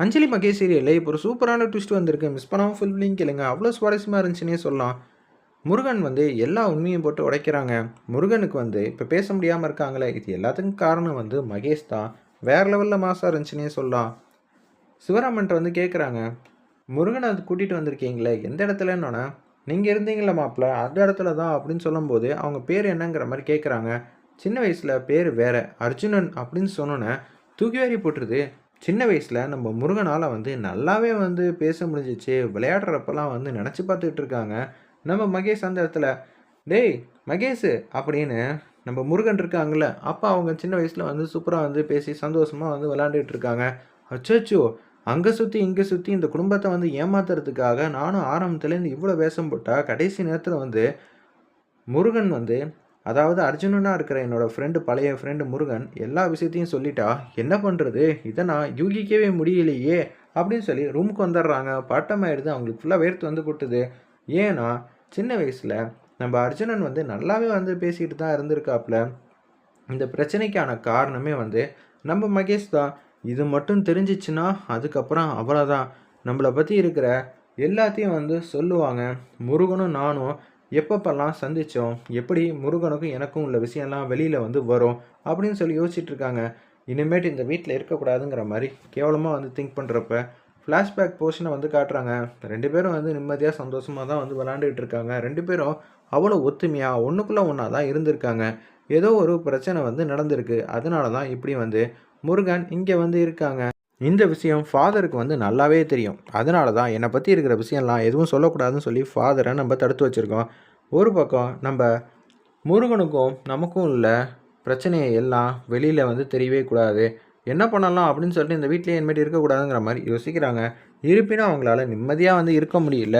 அஞ்சலி மகேஷ் சீரியலில் இப்போ ஒரு சூப்பரான ட்விஸ்ட் வந்திருக்கு. மிஸ் பண்ணாமல் ஃபுல் ஃபில்லிங் கேளுங்க. அவ்வளோ சுவாரஸ்யமாக இருந்துச்சுன்னே சொல்லலாம். முருகன் வந்து எல்லா உண்மையும் போட்டு உடைக்கிறாங்க. முருகனுக்கு வந்து இப்போ பேச முடியாமல் இருக்காங்களே. இது எல்லாத்துக்கும் காரணம் வந்து மகேஷ் தான். வேறு லெவலில் மாசாக இருந்துச்சுன்னே சொல்லலாம். சிவராமன்ட்ட வந்து கேட்குறாங்க முருகனை அது கூட்டிகிட்டு வந்திருக்கீங்களே. எந்த இடத்துலன்னொன்னே நீங்கள் இருந்தீங்களா மாப்பிள்ள. அந்த இடத்துல தான் அப்படின்னு சொல்லும்போது அவங்க பேர் என்னங்கிற மாதிரி கேட்குறாங்க சின்ன வயசில் பேர் வேறு. அர்ஜுனன் அப்படின்னு சொன்னோன்னே தூக்கி வாரி போட்டுருது. சின்ன வயசில் நம்ம முருகனால் வந்து நல்லாவே வந்து பேச முடிஞ்சிச்சு. விளையாடுறப்பெல்லாம் வந்து நினச்சி பார்த்துக்கிட்டு இருக்காங்க. நம்ம மகேஷ் அந்த இடத்துல டேய் மகேஷ் அப்படின்னு நம்ம முருகன் இருக்காங்கல்ல அப்போ அவங்க சின்ன வயசில் வந்து சூப்பராக வந்து பேசி சந்தோஷமாக வந்து விளாண்டுட்டு இருக்காங்க. அச்சோ அங்கே சுற்றி இங்கே சுற்றி இந்த குடும்பத்தை வந்து ஏமாத்துறதுக்காக நானும் ஆரம்பத்துலேருந்து இவ்வளோ வேஷம் போட்டால் கடைசி நேரத்தில் வந்து முருகன் வந்து அதாவது அர்ஜுனனாக இருக்கிற என்னோடய ஃப்ரெண்டு பழைய ஃப்ரெண்டு முருகன் எல்லா விஷயத்தையும் சொல்லிட்டா என்ன பண்ணுறது இதை நான் யூகிக்கவே முடியலையே அப்படின்னு சொல்லி ரூமுக்கு வந்துடுறாங்க. பட்டமாயிடுது. அவங்களுக்கு ஃபுல்லாக வேர்த்து வந்து கொட்டுது. ஏன்னா சின்ன வயசில் நம்ம அர்ஜுனன் வந்து நல்லாவே வந்து பேசிக்கிட்டு தான் இருந்திருக்காப்புல. இந்த பிரச்சனைக்கான காரணமே வந்து நம்ம மகேஷ் தான். இது மட்டும் தெரிஞ்சிச்சுன்னா அதுக்கப்புறம் அவ்வளோதான் நம்மளை பற்றி இருக்கிற எல்லாத்தையும் வந்து சொல்லுவாங்க. முருகனும் நானும் எப்பப்பெல்லாம் சந்தித்தோம் எப்படி முருகனுக்கும் எனக்கும் உள்ள விஷயம்லாம் வெளியில் வந்து வரும்? அப்படின்னு சொல்லி யோசிச்சுட்டு இருக்காங்க இனிமேட்டு இந்த வீட்டில் இருக்கக்கூடாதுங்கிற மாதிரி கேவலமாக வந்து திங்க் பண்ணுறப்ப ஃப்ளாஷ்பேக் போர்ஷனை வந்து காட்டுறாங்க. ரெண்டு பேரும் வந்து நிம்மதியாக சந்தோஷமாக தான் வந்து விளாண்டுக்கிட்டு இருக்காங்க ரெண்டு பேரும் அவ்வளோ ஒத்துமையாக ஒன்றுக்குள்ளே ஒன்றா தான் இருந்திருக்காங்க. ஏதோ ஒரு பிரச்சனை வந்து நடந்திருக்கு. அதனால தான் இப்படி வந்து முருகன் இங்கே வந்து இருக்காங்க. இந்த விஷயம் ஃபாதருக்கு வந்து நல்லாவே தெரியும். அதனால தான் என்னை பற்றி இருக்கிற விஷயம்லாம் எதுவும் சொல்லக்கூடாதுன்னு சொல்லி ஃபாதரை நம்ம தடுத்து வச்சுருக்கோம். ஒரு பக்கம் நம்ம முருகனுக்கும் நமக்கும் உள்ள பிரச்சனையை எல்லாம் வெளியில் வந்து தெரியவே கூடாது. என்ன பண்ணலாம் அப்படின்னு சொல்லிட்டு இந்த வீட்லேயே இனிமேட்டு இருக்கக்கூடாதுங்கிற மாதிரி யோசிக்கிறாங்க. இருப்பினும் அவங்களால நிம்மதியாக வந்து இருக்க முடியல.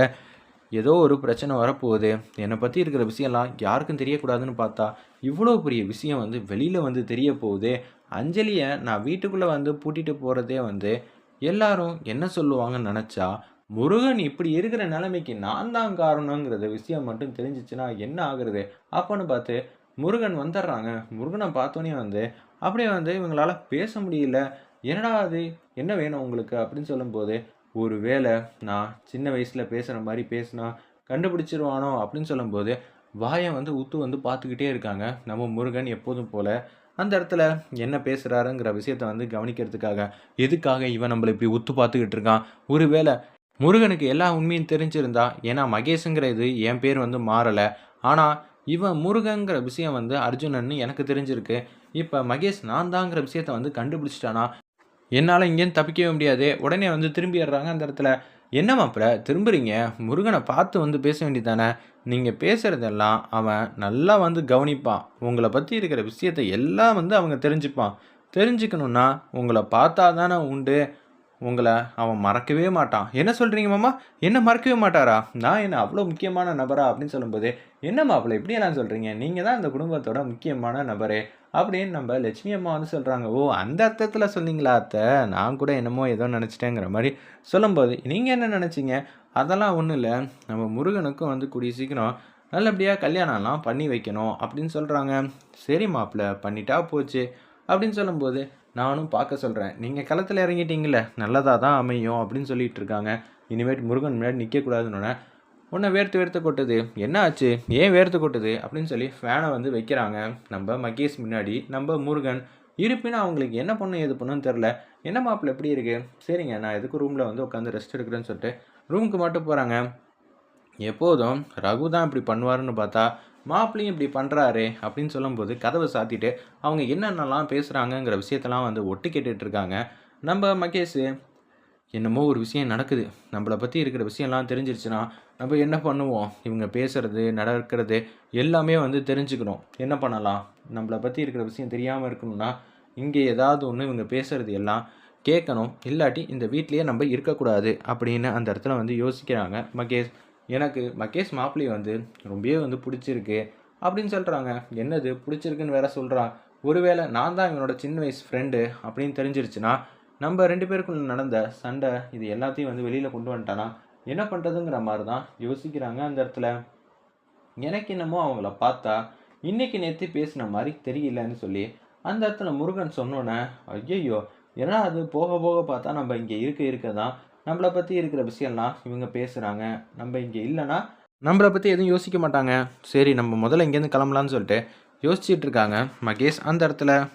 ஏதோ ஒரு பிரச்சனை வரப்போகுது. என்னை பற்றி இருக்கிற விஷயம்லாம் யாருக்கும் தெரியக்கூடாதுன்னு பார்த்தா இவ்வளோ பெரிய விஷயம் வந்து வெளியில் வந்து தெரிய போகுது அஞ்சலியை நான் வீட்டுக்குள்ளே வந்து பூட்டிட்டு போகிறதே வந்து எல்லாரும் என்ன சொல்லுவாங்கன்னு நினச்சா முருகன் இப்படி இருக்கிற நிலைமைக்கு நான் தான் காரணங்கிறத விஷயம் மட்டும் தெரிஞ்சிச்சுன்னா என்ன ஆகுறது? அப்போன்னு பார்த்து முருகன் வந்துடுறாங்க. முருகனை பார்த்தோன்னே வந்து அப்படியே வந்து இவங்களால பேச முடியல. என்னடா அது? என்ன வேணும் உங்களுக்கு? அப்படின்னு சொல்லும்போது ஒரு வேளை நான் சின்ன வயசில் பேசுகிற மாதிரி பேசினா கண்டுபிடிச்சிருவானோ அப்படின்னு சொல்லும்போது வாயை வந்து உத்து வந்து பார்த்துக்கிட்டே இருக்காங்க. நம்ம முருகன் எப்போதும் போல் அந்த இடத்துல என்ன பேசுகிறாருங்கிற விஷயத்த வந்து கவனிக்கிறதுக்காக எதுக்காக இவன் நம்மளை இப்படி உத்து பார்த்துக்கிட்டு இருக்கான்? ஒருவேளை முருகனுக்கு எல்லா உண்மையும் தெரிஞ்சிருந்தா ஏன்னா மகேஷுங்கிற இது என் பேர் வந்து மாறலை. ஆனால் இவன் முருகங்கிற விஷயம் வந்து அர்ஜுனன்னு எனக்கு தெரிஞ்சிருக்கு. இப்போ மகேஷ் நான் தாங்கிற விஷயத்த வந்து கண்டுபிடிச்சிட்டானா? என்னால் இங்கேருந்து தப்பிக்கவே முடியாது. உடனே வந்து திரும்பிடுறாங்க அந்த இடத்துல. என்ன மாப்பிள்ள திரும்புறீங்க? முருகனை பார்த்து வந்து பேச வேண்டியதானே நீங்கள் பேசுகிறதெல்லாம் அவன் நல்லா வந்து கவனிப்பான். உங்களை பற்றி இருக்கிற விஷயத்தை எல்லாம் வந்து அவங்க தெரிஞ்சுப்பான். தெரிஞ்சுக்கணுன்னா உங்களை பார்த்தா தானே உண்டு. உங்களை அவன் மறக்கவே மாட்டான். என்ன சொல்கிறீங்க மாமா? என்ன மறக்கவே மாட்டாரா? நான் என்ன அவ்வளோ முக்கியமான நபரா அப்படின்னு சொல்லும்போது என்ன மாப்பிள்ள இப்படியெல்லாம் சொல்கிறீங்க நீங்கள் தான் அந்த குடும்பத்தோட முக்கியமான நபரே அப்படின்னு நம்ம லட்சுமி அம்மா வந்து சொல்கிறாங்க ஓ அந்த அர்த்தத்தில் சொன்னீங்களா அத்தை? நான் கூட என்னமோ ஏதோ நினச்சிட்டேங்கிற மாதிரி சொல்லும்போது நீங்கள் என்ன நினச்சிங்க? அதெல்லாம் ஒன்றும் இல்லை. நம்ம முருகனுக்கும் வந்து கூடிய சீக்கிரம் நல்லபடியாக கல்யாணம்லாம் பண்ணி வைக்கணும் அப்படின்னு சொல்கிறாங்க சரி மாப்பிள்ள பண்ணிட்டா போச்சு அப்படின்னு சொல்லும்போது நானும் பார்க்க சொல்கிறேன் நீங்கள் களத்தில் இறங்கிட்டீங்கள நல்லதாக தான் அமையும் அப்படின்னு சொல்லிட்டு இருக்காங்க. இனிமேட்டு முருகன் முன்னாடி நிற்கக்கூடாதுன்னு உன்னை வேர்த்து வேர்த்து கொட்டுது. என்ன ஆச்சு? ஏன் வேர்த்து கொட்டுது? அப்படின்னு சொல்லி ஃபேனை வந்து வைக்கிறாங்க. நம்ம மகேஷ் முன்னாடி நம்ம முருகன். இருப்பினும் அவங்களுக்கு என்ன பண்ணும் எது பண்ணுன்னு தெரில என்ன மாப்பிள்ள எப்படி இருக்குது சரிங்க நான் எதுக்கு ரூமில் வந்து உட்காந்து ரெஸ்ட் எடுக்கிறேன்னு சொல்லிட்டு ரூமுக்கு மட்டும் போகிறாங்க எப்போதும் ரகு தான் இப்படி பண்ணுவாருன்னு பார்த்தா மாப்பிள்ளையும் இப்படி பண்ணுறாரு அப்படின்னு சொல்லும்போது கதவை சாத்திட்டு அவங்க என்னென்னலாம் பேசுகிறாங்கங்கிற விஷயத்தெல்லாம் வந்து ஒட்டு கேட்டுட்டு இருக்காங்க. நம்ம மகேஷ் என்னமோ ஒரு விஷயம் நடக்குது. நம்மளை பற்றி இருக்கிற விஷயம்லாம் தெரிஞ்சிருச்சுன்னா நம்ம என்ன பண்ணுவோம்? இவங்க பேசுகிறது நடக்கிறது எல்லாமே வந்து தெரிஞ்சுக்கணும். என்ன பண்ணலாம்? நம்மளை பற்றி இருக்கிற விஷயம் தெரியாமல் இருக்கணும்னா இங்கே ஏதாவது ஒன்று இவங்க பேசுகிறது எல்லாம் கேட்கணும். இல்லாட்டி இந்த வீட்லேயே நம்ம இருக்கக்கூடாது அப்படின்னு அந்த இடத்துல வந்து யோசிக்கிறாங்க மகேஷ். எனக்கு மகேஷ் மாப்பிளி வந்து ரொம்பவே வந்து பிடிச்சிருக்கு அப்படின்னு சொல்கிறாங்க என்னது பிடிச்சிருக்குன்னு வேற சொல்கிறான் ஒருவேளை நான் தான் இவனோட சின்ன வயசு ஃப்ரெண்டு அப்படின்னு தெரிஞ்சிருச்சுன்னா நம்ம ரெண்டு பேருக்குள்ள நடந்த சண்டை இது எல்லாத்தையும் வந்து வெளியில் கொண்டு வந்துட்டானா? என்ன பண்ணுறதுங்கிற மாதிரி தான் யோசிக்கிறாங்க அந்த இடத்துல. எனக்கு என்னமோ அவங்கள பார்த்தா இன்றைக்கி நேற்று பேசின மாதிரி தெரியலன்னு சொல்லி அந்த இடத்துல முருகன் சொன்னோன்னே ஐயையோ ஏன்னா அது? போக போக பார்த்தா நம்ம இங்கே இருக்க இருக்க தான் நம்மளை பற்றி இருக்கிற விஷயம்லாம் இவங்க பேசுகிறாங்க நம்ம இங்கே இல்லைன்னா நம்மளை பற்றி எதுவும் யோசிக்க மாட்டாங்க. சரி நம்ம முதல்ல இங்கேருந்து கிளம்பலான்னு சொல்லிட்டு யோசிச்சுட்டு இருக்காங்க மகேஷ் அந்த இடத்துல.